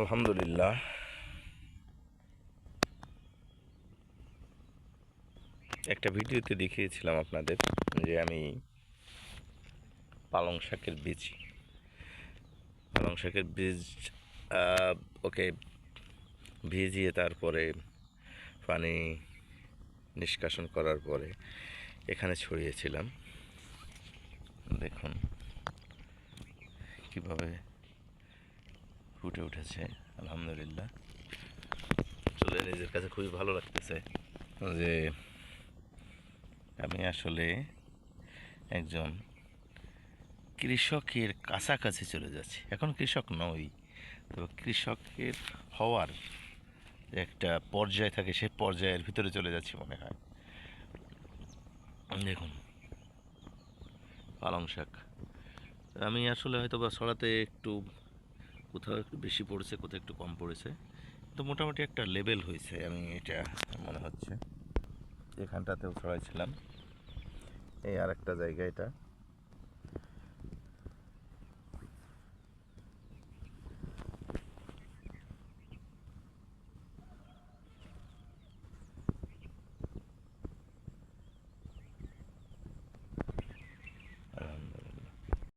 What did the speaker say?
আলহামদুলিল্লাহ। একটা ভিডিওতে দেখিয়েছিলাম আপনাদের যে আমি পালং শাকের বীজ, পালং শাকের বীজ ওকে ভিজিয়ে তারপরে পানি নিষ্কাশন করার পরে এখানে ছড়িয়েছিলাম। দেখুন কীভাবে ফুটে উঠেছে, আলহামদুলিল্লাহ। আসলে নিজের কাছে খুবই ভালো লাগতেছে যে আমি আসলে একজন কৃষকের কাছাকাছি চলে যাচ্ছি। এখন কৃষক নই তবে কৃষকের হওয়ার একটা পর্যায় থাকে, সেই পর্যায়ের ভিতরে চলে যাচ্ছি মনে হয়। দেখুন, পালং শাক। আমি আসলে হয়তো বা ছড়াতে একটু কোথাও একটু বেশি পড়েছে, কোথাও একটু কম পড়েছে। তো মোটামুটি একটা লেভেল হয়েছে আমি এটা মনে হচ্ছে। এখানটাতেও ছড়াইছিলাম। এই আর একটা জায়গা এটা।